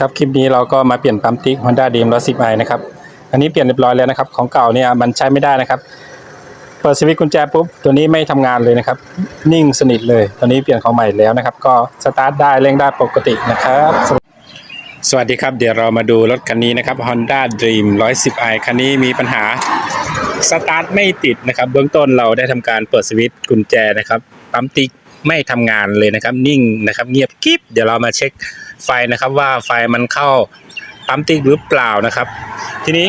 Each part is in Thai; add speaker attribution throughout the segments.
Speaker 1: ครับคลิปนี้เราก็มาเปลี่ยนปั๊มติ๊ก Honda d r e a m 110i นะครับ อันนี้เปลี่ยนเรียบร้อยแล้วนะครับ ของเก่าเนี่ยมันใช้ไม่ได้นะครับ เปิดสวิตช์กุญแจปุ๊บตัวนี้ไม่ทำงานเลยนะครับ นิ่งสนิทเลยตอนนี้เปลี่ยนของใหม่แล้วนะครับ ก็สตาร์ทได้เร่งได้ปกตินะครับ สวัสดีครับ เดี๋ยวเรามาดูรถคันนี้นะครับ Honda Dream 110i คันนี้มีปัญหาสตาร์ทไม่ติดนะครับ เบื้องต้นเราได้ทำการเปิดสวิตช์กุญแจนะครับปั๊มติ๊กไม่ทำงานเลยนะครับ นิ่งนะครับ เงียบกิ๊บเดี๋ยวเรามาเช็ค ไฟนะครับว่าไฟมันเข้าปั๊มติ๊กหรือเปล่านะครับ ทีนี้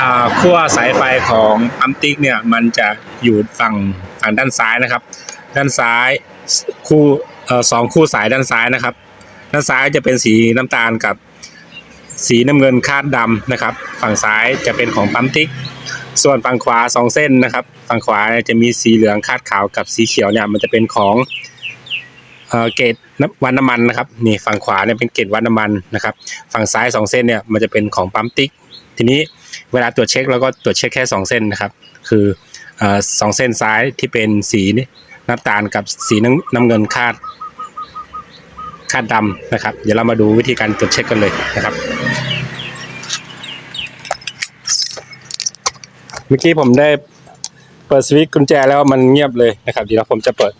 Speaker 1: อ่าขั้วสายไฟของปั๊มติ๊กเนี่ยมันจะอยู่ฝั่งฝั่งด้านซ้ายนะครับ ด้านซ้ายคู่สองคู่สายด้านซ้ายนะครับ ด้านซ้ายจะเป็นสีน้ำตาลกับสีน้ำเงินคาดดำนะครับ ฝั่งซ้ายจะเป็นของปั๊มติ๊ก ส่วนฝั่งขวาสองเส้นนะครับ ฝั่งขวาจะมีสีเหลืองคาดขาวกับสีเขียวเนี่ยมันจะเป็นของเอเกรดน้ำ วันน้ำมันนะครับนี่ฝั่งขวาเนี่ยเป็นเกรดวันน้ำมันนะครับ ฝั่งซ้ายสองเส้นเนี่ยมันจะเป็นของปั๊มติ๊ก ทีนี้เวลาตรวจเช็คเราก็ตรวจเช็คแค่สองเส้นนะครับ คืออสองเส้นซ้ายที่เป็นสีน้ำตาลกับสีน้ำน้ำเงินคาดคาดดำนะครับ เดี๋ยวเรามาดูวิธีการตรวจเช็คกันเลยนะครับ เมื่อกี้ผมได้เปิดสวิตช์กุญแจแล้วมันเงียบเลยนะครับเดี๋ยวผมจะเปิด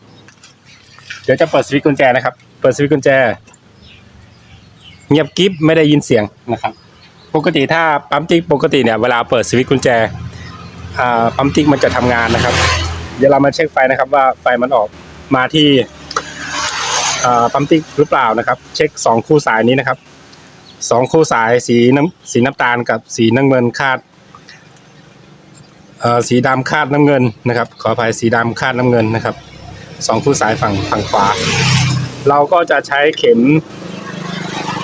Speaker 1: เดี๋ยวจะเปิดสวิตช์กุญแจนะครับ เปิดสวิตช์กุญแจ เงียบกิ๊บไม่ได้ยินเสียงนะครับ ปกติถ้าปั๊มติ๊กปกติเนี่ยเวลาเปิดสวิตช์กุญแจปั๊มติ๊กมันจะทำงานนะครับ เดี๋ยวเรามาเช็คไฟนะครับว่าไฟมันออกมาที่ปั๊มติ๊กหรือเปล่านะครับ เช็คสองคู่สายนี้นะครับสองคู่สายสีน้ำสีน้ำตาลกับสีน้ำเงินคาดสีดำคาดน้ำเงินนะครับ ขออภัยสีดำคาดน้ำเงินนะครับสองคู่สายฝั่งฝั่งขวา เราก็จะใช้เข็ม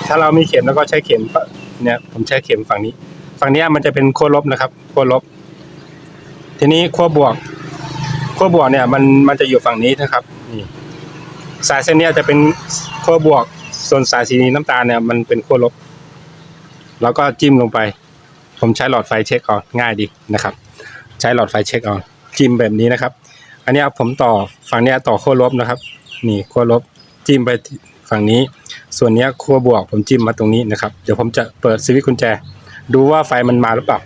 Speaker 1: ถ้าเรามีเข็มแล้วก็ใช้เข็มเนี่ยผมใช้เข็มฝั่งนี้ ฝั่งนี้มันจะเป็นขั้วลบนะครับขั้วลบ ทีนี้ขั้วบวกขั้วบวกเนี่ยมันมันจะอยู่ฝั่งนี้นะครับนี่สายเส้นนี้จะเป็นขั้วบวก ส่วนสายสีน้ำตาลเนี่ยมันเป็นขั้วลบ แล้วก็จิ้มลงไป ผมใช้หลอดไฟเช็คเอาง่ายดีนะครับ ใช้หลอดไฟเช็คเอาจิ้มแบบนี้นะครับ อันนี้ผมต่อฝั่งนี้ต่อขั้วลบนะครับ นี่ขั้วลบ จิ้มไปฝั่งนี้ ส่วนนี้ยขั้วบวกผมจิ้มมาตรงนี้นะครับ เดี๋ยวผมจะเปิดสวิตช์กุญแจ ดูว่าไฟมันมาหรือเปล่า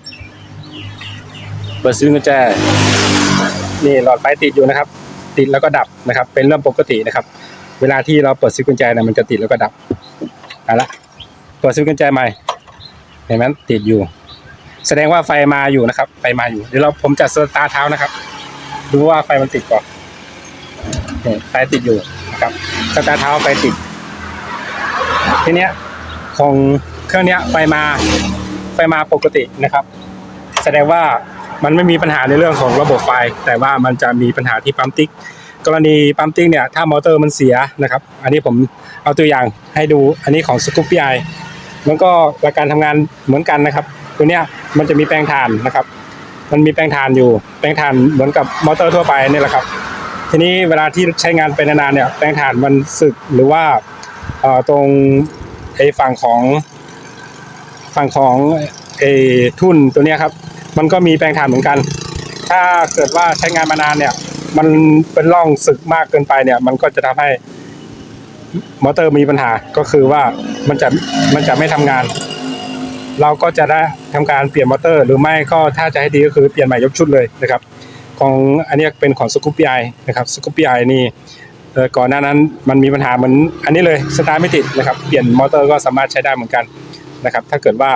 Speaker 1: เปิดสวิตช์กุญแจ นี่หลอดไฟติดอยู่นะครับ ติดแล้วก็ดับนะครับ เป็นเรื่องปกตินะครับ เวลาที่เราเปิดสวิตช์กุญแจเนี่ยมันจะติดแล้วก็ดับเอาละเปิดสวิตช์กุญแจใหม่เห็นไหมติดอยู่แสดงว่าไฟมาอยู่นะครับ ไฟมาอยู่ เดี๋ยวเราผมจะสตาร์ทเท้านะครับ ดูว่าไฟมันติดก่อนไฟติดอยู่นะครับ สตาร์ทเท้าไฟติด ทีเนี้ยของเครื่องเนี้ยไฟมาไฟมาปกตินะครับ แสดงว่ามันไม่มีปัญหาในเรื่องของระบบไฟ แต่ว่ามันจะมีปัญหาที่ปั๊มติ๊ก กรณีปั๊มติ๊กเนี่ยถ้ามอเตอร์มันเสียนะครับ อันนี้ผมเอาตัวอย่างให้ดูอันนี้ของสกูปปี้ไอมันก็หลักการทำงานเหมือนกันนะครับ ตัวเนี้ยมันจะมีแปลงถ่านนะครับ มันมีแปลงถ่านอยู่ แปลงถ่านเหมือนกับมอเตอร์ทั่วไปนี่แหละครับ ทีนี้เวลาที่ใช้งานไปนานๆเนี่ยแปลงถ่านมันสึกหรือว่าตรงไอ้ฝั่งของฝั่งของไอ้ทุ่นตัวเนี้ยครับ มันก็มีแปลงถ่านเหมือนกัน ถ้าเกิดว่าใช้งานมานานเนี่ย มันเป็นร่องสึกมากเกินไปเนี่ย มันก็จะทำให้มอเตอร์มีปัญหาก็คือว่ามันจะมันจะไม่ทำงาน เราก็จะได้ทำการเปลี่ยนมอเตอร์ หรือไม่ก็ถ้าจะให้ดีก็คือเปลี่ยนใหม่ยกชุดเลยนะครับ ของอันนี้เป็นของสกูปปี้ไอนะครับสกูปปี้ไอนี่ก่อนหน้านั้นมันมีปัญหาเหมือนอันนี้เลยสตาร์ไม่ติดนะครับเปลี่ยนมอเตอร์ก็สามารถใช้ได้เหมือนกันนะครับถ้าเกิดว่า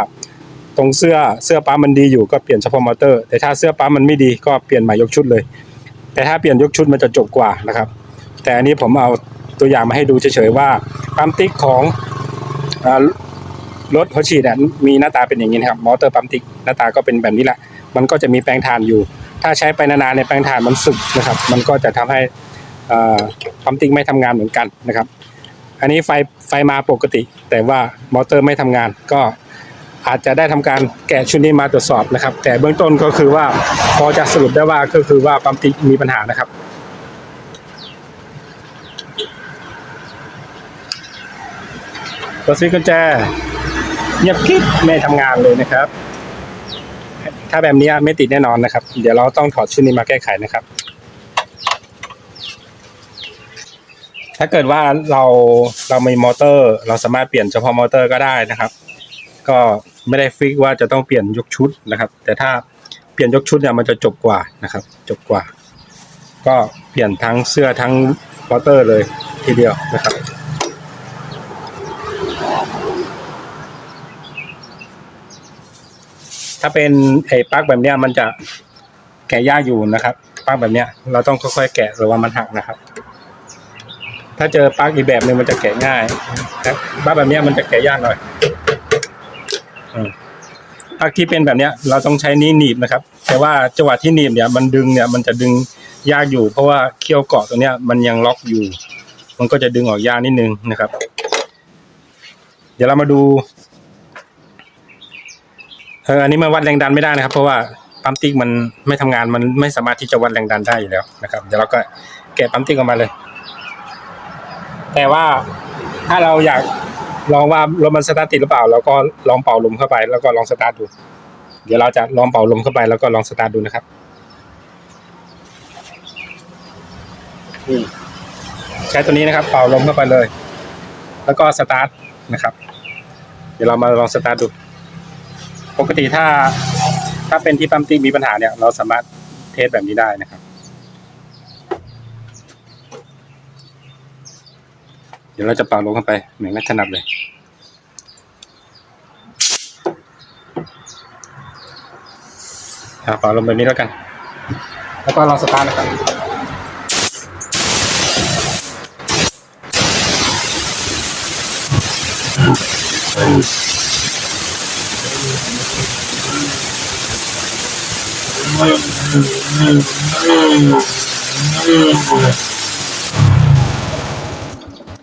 Speaker 1: ตรงเสื้อเสื้อปั๊มมันดีอยู่ก็เปลี่ยนเฉพาะมอเตอร์ แต่ถ้าเสื้อปั๊มมันไม่ดีก็เปลี่ยนใหม่ยกชุดเลย แต่ถ้าเปลี่ยนยกชุดมันจะจบกว่านะครับ แต่อันนี้ผมเอาตัวอย่างมาให้ดูเฉยๆว่าปั๊มติ๊กของรถหัวฉีดเนี่ยมีหน้าตาเป็นอย่างนี้นะครับมอเตอร์ปั๊มติ๊กหน้าตาก็เป็นแบบนี้แหละมันก็จะมีแปลงถ่านอยู่ ถ้าใช้ไปนานๆในแปลงถ่านมันสึกนะครับ มันก็จะทำให้อ่าปั๊มติ๊กไม่ทำงานเหมือนกันนะครับ อันนี้ไฟไฟมาปกติ แต่ว่ามอเตอร์ไม่ทำงานก็อาจจะได้ทำการแกะชุดนี้มาตรวจสอบนะครับ แต่เบื้องต้นก็คือว่าพอจะสรุปได้ว่าก็คือว่าปั๊มติ๊กมีปัญหานะครับตัวสวิตช์กุญแจเงียบกิ๊บไม่ทำงานเลยนะครับ ถ้าแบบนี้ไม่ติดแน่นอนนะครับ เดี๋ยวเราต้องถอดชุดนี้มาแก้ไขนะครับ ถ้าเกิดว่าเราเรามีมอเตอร์ เราสามารถเปลี่ยนเฉพาะมอเตอร์ก็ได้นะครับ ก็ไม่ได้ฟิกว่าจะต้องเปลี่ยนยกชุดนะครับ แต่ถ้าเปลี่ยนยกชุดเนี่ยมันจะจบกว่านะครับ จบกว่า ก็เปลี่ยนทั้งเสื้อทั้งมอเตอร์เลยทีเดียวนะครับ ถ้าเป็นไอ้ปลั๊กแบบเนี้ยมันจะแกะยากอยู่นะครับปลั๊กแบบเนี้ยเราต้องค่อยๆแกะหรือว่ามันหักนะครับ ถ้าเจอปลั๊กอีกแบบหนึ่งมันจะแกะง่ายปลั๊กแบบเนี้ยมันจะแกะยากหน่อยปลั๊กที่เป็นแบบเนี้ย เราต้องใช้นิ้วหนีบนะครับ แต่ว่าจังหวะที่หนีบเนี่ยมันดึงเนี่ยมันจะดึงยากอยู่ เพราะว่าเขี้ยวเกาะตัวเนี้ยมันยังล็อกอยู่ มันก็จะดึงออกยากนิดนึงนะครับ เดี๋ยวเรามาดู เอออันนี้มันวัดแรงดันไม่ได้นะครับ เพราะว่าปั๊มติ๊กมันไม่ทำงานมันไม่สามารถที่จะวัดแรงดันได้อยู่แล้วนะครับ เดี๋ยวเราก็แกะปั๊มติ๊กออกมาเลย แต่ว่าถ้าเราอยากลองว่ารถมันสตาร์ทติดหรือเปล่าเราก็ลองเป่าลมเข้าไป แล้วก็ลองสตาร์ทดู เดี๋ยวเราจะลองเป่าลมเข้าไปแล้วก็ลองสตาร์ทดูนะครับนี่ใช้ตัวนี้นะครับ เป่าลมเข้าไปเลย แล้วก็สตาร์ทนะครับ เดี๋ยวเรามาลองสตาร์ทดู ปกติถ้าถ้าเป็นที่ปั๊มติ๊กมีปัญหาเนี่ย เราสามารถเทสแบบนี้ได้นะครับ เดี๋ยวเราจะเป่าลงเข้าไปเหมือนไม่ถนัดเลยเอาเป่าลงแบบนี้แล้วกัน แล้วก็ลองสตาร์ทนะครับ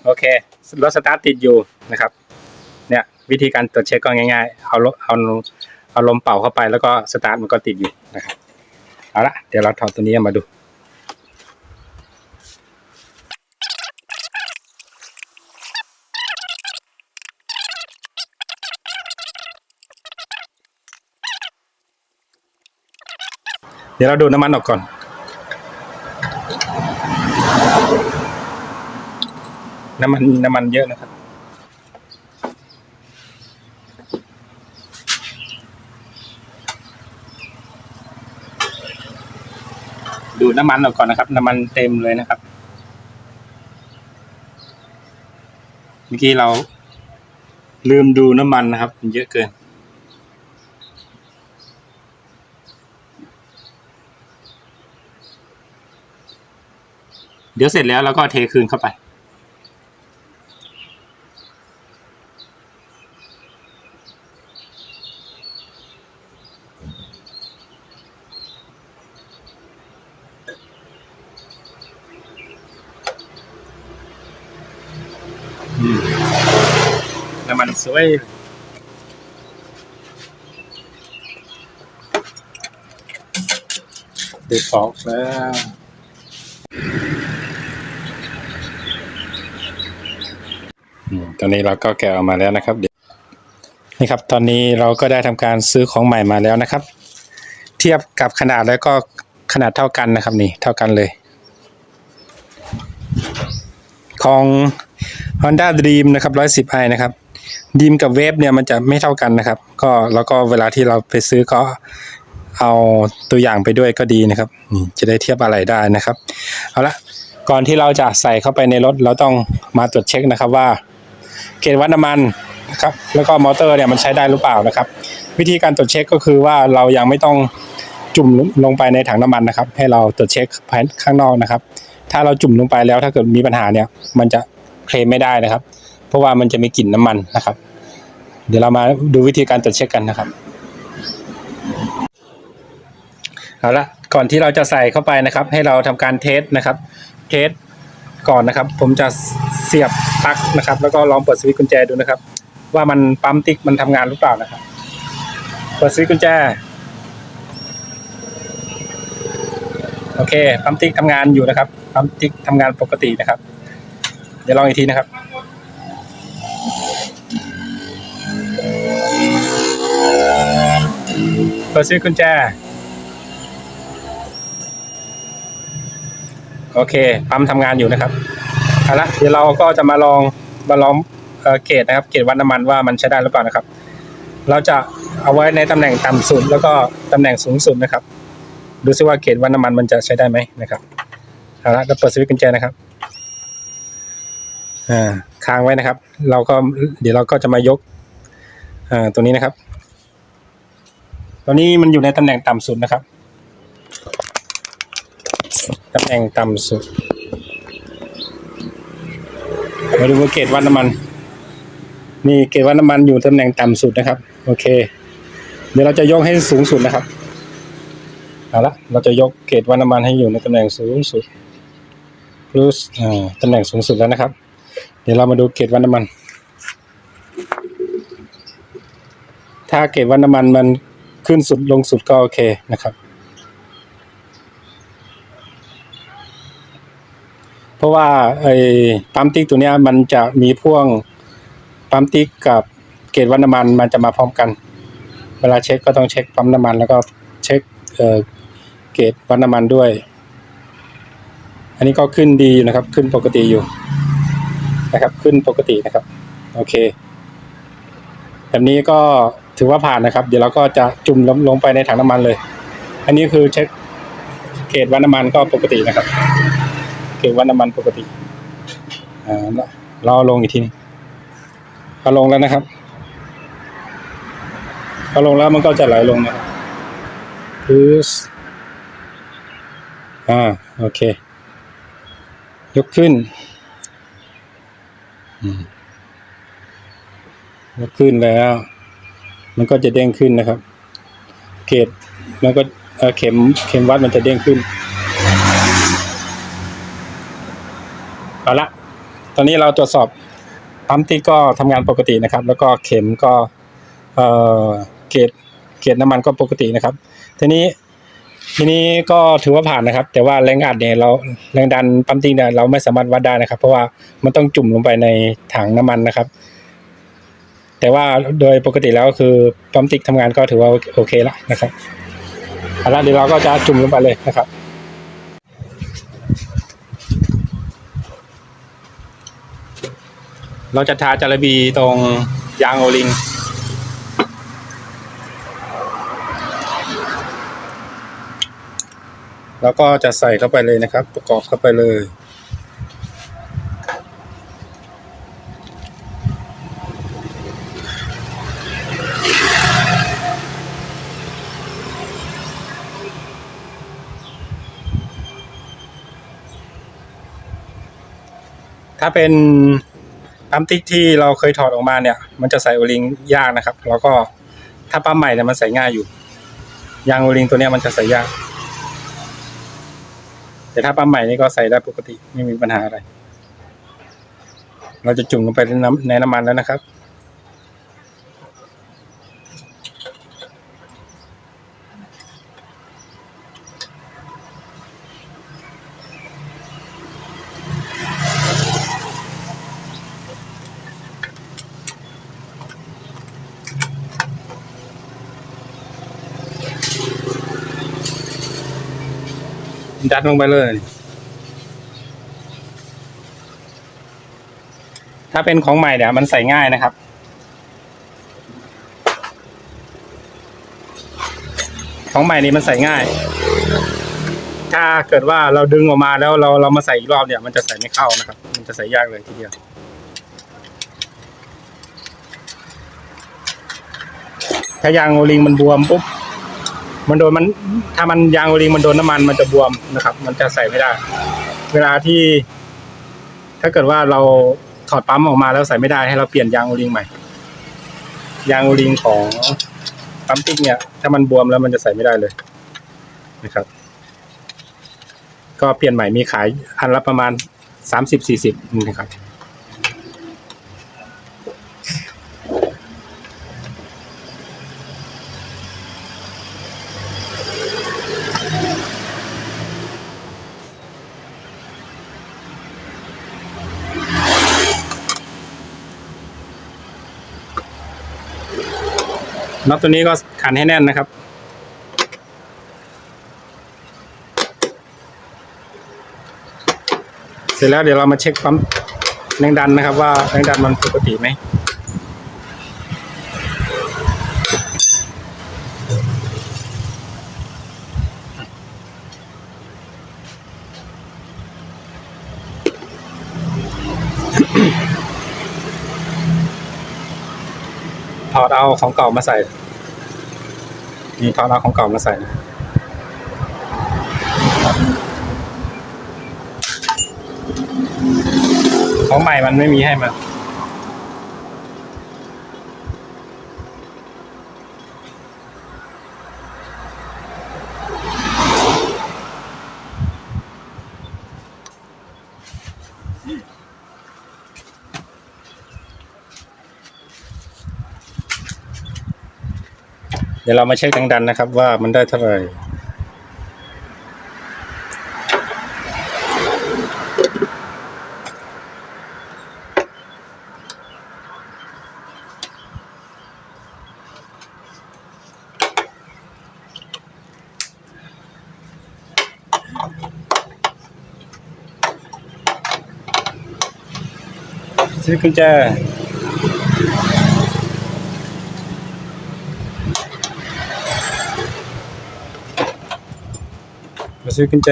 Speaker 1: โอเค รถสตาร์ทติดอยู่นะครับ เนี่ยวิธีการตรวจเช็คก็ง่ายๆ เอาลมเอาเอาลมเป่าเข้าไปแล้วก็สตาร์ทมันก็ติดอยู่นะครับ เอาละเดี๋ยวเราถอดตัวนี้มาดู ดี๋ยวเราดูดน้ำมันออกก่อน น้ำมันน้ำมันเยอะนะครับ ดูน้ำมันออกก่อนนะครับ น้ำมันเต็มเลยนะครับ เมื่อกี้เราลืมดูน้ำมันนะครับมันเยอะเกิน ดี๋ยวเสร็จแล้วเราก็เทคืนเข้าไปอืมน้ำมันสวยดูดออกแล้ว อืม ตอนนี้เราก็แกะออกมาแล้วนะครับเดี๋ยวนี่ครับ ตอนนี้เราก็ได้ทำการซื้อของใหม่มาแล้วนะครับ เทียบกับขนาดแล้วก็ขนาดเท่ากันนะครับนี่เท่ากันเลย ของ Honda Dream นะครับ 110i นะครับ Dream กับเวฟเนี่ยมันจะไม่เท่ากันนะครับ ก็แล้วก็เวลาที่เราไปซื้อก็เอาตัวอย่างไปด้วยก็ดีนะครับนี่จะได้เทียบอะไรได้นะครับ เอาละก่อนที่เราจะใส่เข้าไปในรถเราต้องมาตรวจเช็คนะครับว่า เกณฑ์วัดน้ำมันนะครับแล้วก็มอเตอร์เนี่ยมันใช้ได้หรือเปล่านะครับ วิธีการตรวจเช็คก็คือว่าเรายังไม่ต้องจุ่มลงไปในถังน้ำมันนะครับ ให้เราตรวจเช็คภายข้างนอกนะครับ ถ้าเราจุ่มลงไปแล้วถ้าเกิดมีปัญหาเนี่ย มันจะเคลมไม่ได้นะครับ เพราะว่ามันจะมีกลิ่นน้ำมันนะครับ เดี๋ยวเรามาดูวิธีการตรวจเช็คกันนะครับเอาละก่อนที่เราจะใส่เข้าไปนะครับ ให้เราทำการเทสนะครับ เทส ก่อนนะครับ ผมจะเสียบปลั๊กนะครับ แล้วก็ลองเปิดสวิตช์กุญแจดูนะครับ ว่ามันปั๊มติ๊กมันทำงานหรือเปล่านะครับ เปิดสวิตช์กุญแจโอเคปั๊มติ๊กทำงานอยู่นะครับปั๊มติ๊กทำงานปกตินะครับ เดี๋ยวลองอีกทีนะครับ เปิดสวิตช์กุญแจ โอเคปั๊มทำงานอยู่นะครับเอาละเดี๋ยวเราก็จะมาลองมาลองเอ่อเกรดนะครับเกรดวัดน้ำมันว่ามันใช้ได้หรือเปล่านะครับ เราจะเอาไว้ในตำแหน่งต่ำสุดแล้วก็ตำแหน่งสูงสุดนะครับ ดูซิว่าเกรดวัดน้ำมันมันจะใช้ได้ไหมนะครับเอาละเราเปิดสวิตช์กุญแจนะครับอ่าค้างไว้นะครับ เราก็เดี๋ยวเราก็จะมายกอ่าตัวนี้นะครับ ตอนนี้มันอยู่ในตำแหน่งต่ำสุดนะครับ ตำแหน่งต่ำสุดมาดูเกรดวัดน้ำมัน นี่เกรดวัดน้ำมันอยู่ตำแหน่งต่ำสุดนะครับ โอเค เดี๋ยวเราจะยกให้สูงสุดนะครับเอาละเราจะยกเกรดวัดน้ำมันให้อยู่ในตำแหน่งสูงสุดรู้อ่าตำแหน่งสูงสุดแล้วนะครับ เดี๋ยวเรามาดูเกรดวัดน้ำมัน ถ้าเกรดวัดน้ำมันมันขึ้นสุดลงสุดก็โอเคนะครับ เพราะว่าไอ้ปั๊มติ๊กตัวเนี้ยมันจะมีพ่วงปั๊มติ๊กกับเกจวัดน้ำมันมันจะมาพร้อมกัน เวลาเช็คก็ต้องเช็คปั๊มน้ำมัน แล้วก็เช็คเอ่อเกจวัดน้ำมันด้วย อันนี้ก็ขึ้นดีอยู่นะครับ ขึ้นปกติอยู่นะครับ ขึ้นปกตินะครับ โอเค แบบนี้ก็ถือว่าผ่านนะครับ เดี๋ยวเราก็จะจุ่มลงลงไปในถังน้ำมันเลย อันนี้คือเช็คเกจวัดน้ำมันก็ปกตินะครับ เก็บวัดน้ำมันปกติอ่าเราเอาลงอีกทีนึงเอาลงแล้วนะครับเอาลงแล้วมันก็จะไหลลงนะครับพื้อ่าโอเค ยกขึ้นยกขึ้นแล้ว มันก็จะเด้งขึ้นนะครับ เกตมันก็เออเข็มเข็มวัดมันจะเด้งขึ้น เอาละ ตอนนี้เราตรวจสอบปั๊มติ๊กก็ทำงานปกตินะครับ แล้วก็เข็มก็เอ่อเกรดเกรดน้ำมันก็ปกตินะครับ ทีนี้ทีนี้ก็ถือว่าผ่านนะครับ แต่ว่าแรงอัดเนี่ยเราแรงดันปั๊มติ๊กเนี่ยเราไม่สามารถวัดได้นะครับ เพราะว่ามันต้องจุ่มลงไปในถังน้ำมันนะครับ แต่ว่าโดยปกติแล้วคือปั๊มติ๊กทำงานก็ถือว่าโอเคแล้วนะครับเอาละเดี๋ยวเราก็จะจุ่มลงไปเลยนะครับ เราจะทาจารบีตรงยางโอลิง แล้วก็จะใส่เข้าไปเลยนะครับ ประกอบเข้าไปเลยถ้าเป็น ปั๊มติ๊กที่เราเคยถอดออกมาเนี่ย มันจะใส่โอลิงยากนะครับ แล้วก็ถ้าปั๊มใหม่เนี่ยมันใส่ง่ายอยู่ ยางโอลิงตัวเนี้ยมันจะใส่ยาก แต่ถ้าปั๊มใหม่นี่ก็ใส่ได้ปกติไม่มีปัญหาอะไร เราจะจุ่มลงไปในน้ำในน้ำมันแล้วนะครับ ยัดลงไปเลย ถ้าเป็นของใหม่เนี่ยมันใส่ง่ายนะครับ ของใหม่นี่มันใส่ง่าย ถ้าเกิดว่าเราดึงออกมาแล้วเราเรามาใส่อีกรอบเนี่ย มันจะใส่ไม่เข้านะครับ มันจะใส่ยากเลยทีเดียวถ้ายางโอลิงมันบวมปุ๊บ มันโดนมันถ้ามันยางโอลิงมันโดนน้ำมันมันจะบวมนะครับ มันจะใส่ไม่ได้ เวลาที่ ถ้าเกิดว่าเราถอดปั๊มออกมาแล้วใส่ไม่ได้ให้เราเปลี่ยนยางโอลิงใหม่ ยางโอลิงของปั๊มติ๊กเนี่ย ถ้ามันบวมแล้วมันจะใส่ไม่ได้เลยนะครับ ก็เปลี่ยนใหม่มีขายอันละประมาณสามสิบสี่สิบนะครับ น็อตตัวนี้ก็ขันให้แน่นนะครับ เสร็จแล้วเดี๋ยวเรามาเช็คปั๊มแรงดันนะครับ ว่าแรงดันมันปกติไหมถอดเอาของเก่ามาใส่ นี่ถอดเอาของเก่ามาใส่ของใหม่มันไม่มีให้มา ดี๋ยวเรามาเช็คแรงดันนะครับ ว่ามันได้เท่าไหร่ซื้อกุญแจ มาซื้อกุญแจ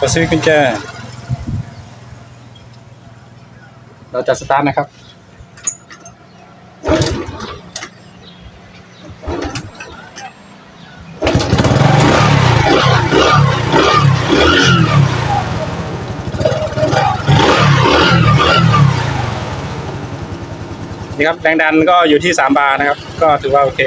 Speaker 1: มาซื้อกุญแจ เราจะสตาร์ทนะครับ ครับแรงดันก็อยู่ที่สามบาร์นะครับ ก็ถือว่าโอเค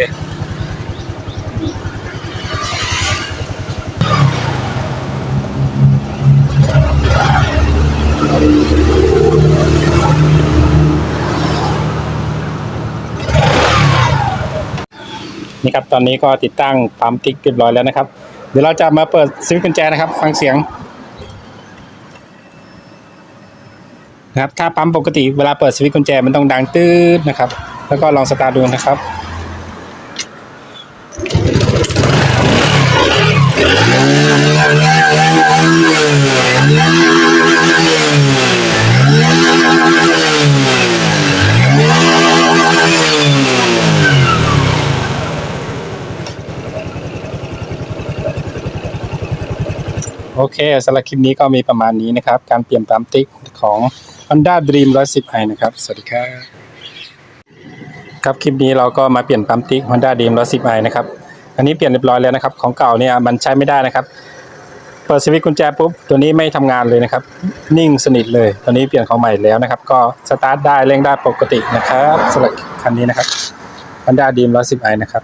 Speaker 1: นี่ครับ ตอนนี้ก็ติดตั้งปั๊มติ๊กเรียบร้อยแล้วนะครับ เดี๋ยวเราจะมาเปิดซื้อกุญแจนะครับ ฟังเสียง นะครับถ้าปั๊มปกติเวลาเปิดสวิตช์กุญแจมันต้องดังตืดนะครับ แล้วก็ลองสตาร์ทดูนะครับโอเคสำหรับคลิปนี้ก็มีประมาณนี้นะครับ การเปลี่ยนปั๊มติ๊กของ Honda Dream 110i นะครับ สวัสดีครับ ครับคลิปนี้เราก็มาเปลี่ยนปั๊มติ๊ก Honda Dream 110i นะครับ อันนี้เปลี่ยนเรียบร้อยแล้วนะครับ ของเก่าเนี่ยมันใช้ไม่ได้นะครับ เปิดสวิตช์กุญแจปุ๊บ ตัวนี้ไม่ทำงานเลยนะครับ นิ่งสนิทเลย ตอนนี้เปลี่ยนของใหม่แล้วนะครับ ก็สตาร์ทได้เร่งได้ปกตินะครับสำหรับคันนี้นะครับ Honda Dream 110i นะครับ